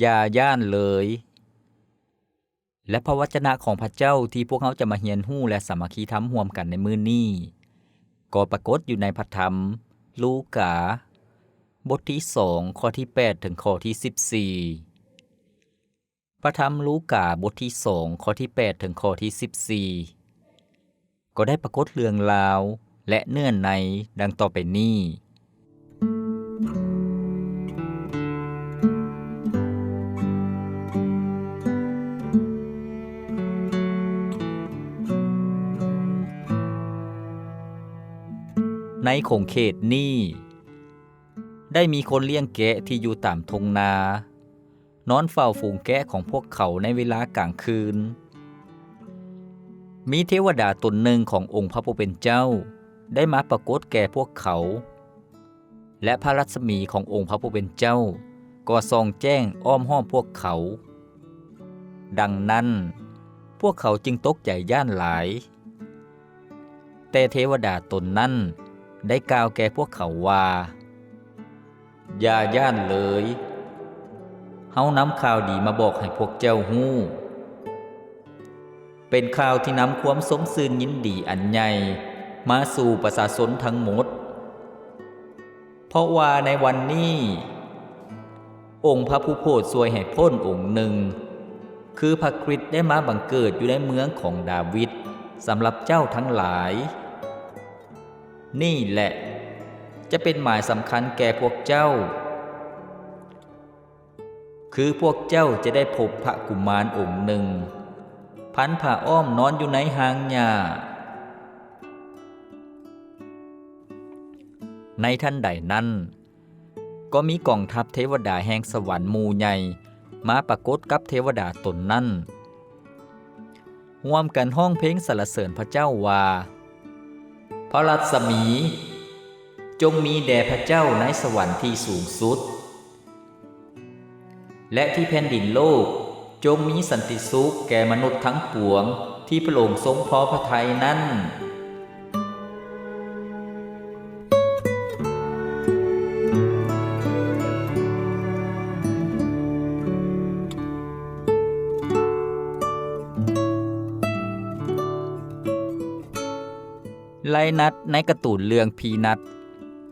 อย่าย่านเลย และพระวจนะของพระเจ้าที่พวกเขาจะมาเรียนรู้และสามัคคีธรรมร่วมกันในมื้อนี้ก็ปรากฏอยู่ในพระธรรม ลูกา บทที่2ข้อที่ 8 ถึงข้อที่ 14 พระธรรมลูกาบทที่2ข้อที่ 8 ถึงข้อที่ 14 ก็ได้ปรากฏเรื่องราวและเนื่อนในดังต่อไปนี้ ในคงเขตนี้ได้มีคนเลี้ยงแกะที่อยู่ตามทงนา นอนเฝ้าฝูงแกะของพวกเขาในเวลากลางคืน มีเทวดาตนหนึ่งขององค์พระผู้เป็นเจ้า ได้มาปรากฏแก่พวกเขา และพระรัศมีขององค์พระผู้เป็นเจ้า ก็ส่องแจ้งอ้อมห้อมพวกเขา ดังนั้นพวกเขาจึงตกใจย่านหลาย แต่เทวดาตนนั้น ได้กล่าวแก่พวกเขาว่าอย่าย่านเลยเฮานำข่าวดีมาบอกให้พวกเจ้าฮู้ เป็นข่าวที่นำความสมซื่นยินดีอันใหญ่มาสู่ประชาชนทั้งหมด เพราะว่าในวันนี้ องค์พระผู้โพธิ์สวยให้พ้นองค์หนึ่ง คือพระคริสต์ได้มาบังเกิดอยู่ในเมืองของดาวิดสำหรับเจ้าทั้งหลาย นี่แหละ จะเป็นหมายสำคัญแก่พวกเจ้า คือพวกเจ้าจะได้พบพระกุมารองค์หนึ่ง พันผ่าอ้อมนอนอยู่ในหางหญ้าในท่านใดนั้น ก็มีกองทัพเทวดาแห่งสวรรค์มูใหญ่มาปรากฏกับเทวดาตนนั้นร่วมกันห้องเพลงสรรเสริญพระเจ้าว่า พระรัศมี จงมีแด่พระเจ้าในสวรรค์ที่สูงสุด และที่แผ่นดินโลกจงมีสันติสุขแก่มนุษย์ทั้งปวงที่พระองค์ทรงพอพระทัยนั้น ไลนัดในกร์ตูนเรื่องพีนัด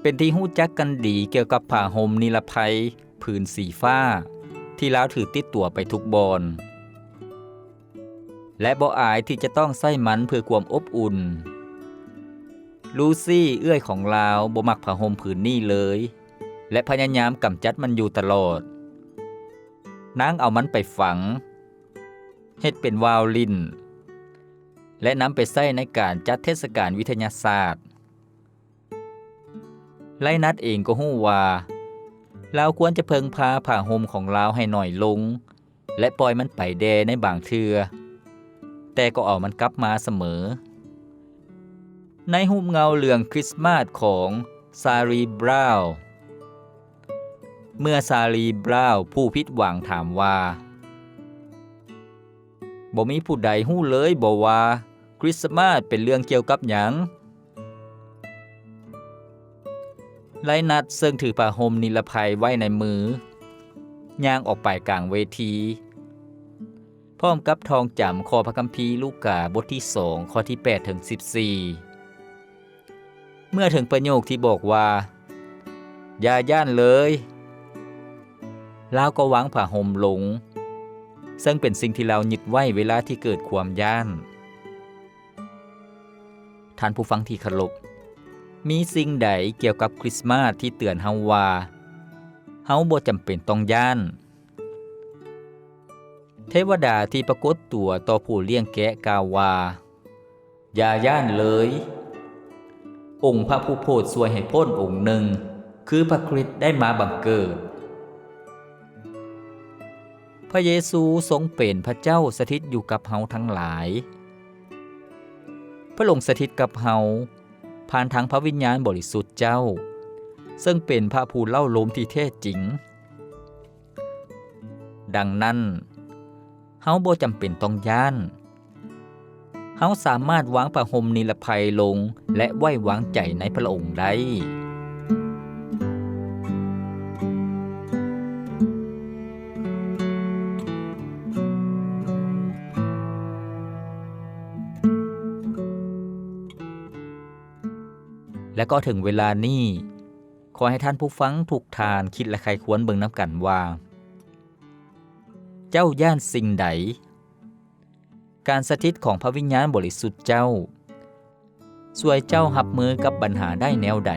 เป็นที่หู้จักกันดีเกี่ยวกับผ้าห่มนิรภัยผืนสีฟ้า ที่ลาวถือติดตัวไปทุกบอน และบ่อายที่จะต้องใส่มันเพื่อความอบอุ่น ลูซี่เอื้อยของลาวบ่มักผ้าห่มผืนนี้เลย และพยายามกำจัดมันอยู่ตลอด นางเอามันไปฝังเฮ็ดเป็นวาวลิน และนำไปใช้ในการจัดเทศกาลวิทยาศาสตร์ ไลนัดเองก็หู้ว่าเราควรจะเพิงพาผ้าห่มของเราให้หน่อยลง และปล่อยมันไปแดในบางเทือ แต่ก็เอามันกลับมาเสมอ ในหุบเงาเหลืองคริสต์มาสของซารีบราวเมื่อซารีบราวผู้ผิดหวังถามว่าบ่มีผู้ใดหู้เลยบ่ว่า คริสต์มาสเป็นเรื่องเกี่ยวกับหยังไลนัดซึ่งถือผ้าห่มนิรภัยไว้ในมือย่างออกไปกลางเวที พร้อมกับทองจำคอพระคัมภีร์ลูกาบทที่สองข้อที่8ถึง14 เมื่อถึงประโยคที่บอกว่า อย่าย่านเลยลาวก็วางผ้าห่มลง ซึ่งเป็นสิ่งที่เรายึดไว้เวลาที่เกิดความย่าน ท่านผู้ฟังที่เคารพมีสิ่งใดเกี่ยวกับคริสต์มาสที่เตือนเฮาว่าเฮาบ่จำเป็นต้องย่าน เทวดาที่ปรากฏตัวต่อผู้เลี้ยงแกะกาวว่า อย่าย่านเลย องค์พระผู้โพธิ์สวยให้พ้นองค์หนึ่ง คือพระคริสต์ได้มาบังเกิด พระเยซูทรงเป็นพระเจ้าสถิตอยู่กับเฮาทั้งหลาย ระองค์สถิตกับเฮาผ่านทางพระวิญญาณบริสุทธิ์เจ้า ซึ่งเป็นพระภูเล่าลมที่แท้จริง ดังนั้นเฮาบ่จำเป็นต้องย่านเฮาสามารถวางประหมนิรภัยลงและไว้วางใจในพระองค์ได้ และก็ถึงเวลานี้ขอให้ท่านผู้ฟังทุกทานคิดและใครควรเบิ่งน้ำกันว่า เจ้าย่านสิ่งใด การสถิตของพระวิญญาณบริสุทธิ์เจ้า สวยเจ้าหับมือกับปัญหาได้แนวใด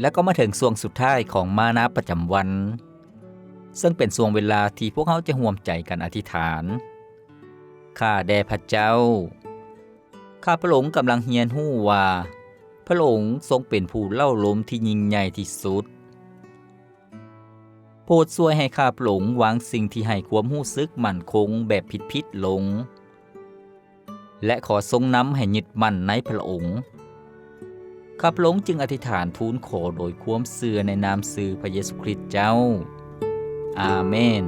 แล้วก็มาถึงส่วงสุดท้ายของมานาประจำวัน ซึ่งเป็นส่วงเวลาที่พวกเขาจะห่วมใจกันอธิษฐาน ข้าแด่พระเจ้า ข้าพระองค์กำลังเฮียนหู้ว่า พระองค์ทรงเป็นผู้เล่าลมที่ยิ่งใหญ่ที่สุด โปรดช่วยให้ข้าพระองค์วางสิ่งที่ให้ความหู้ซึกมั่นคงแบบผิดๆลง และขอทรงนำให้ยึดมั่นในพระองค์ ขับหลงจึงอธิษฐานทูลขอโดยควมเสื่อในนามสื่อพระเยซูคริสต์เจ้า อาเมน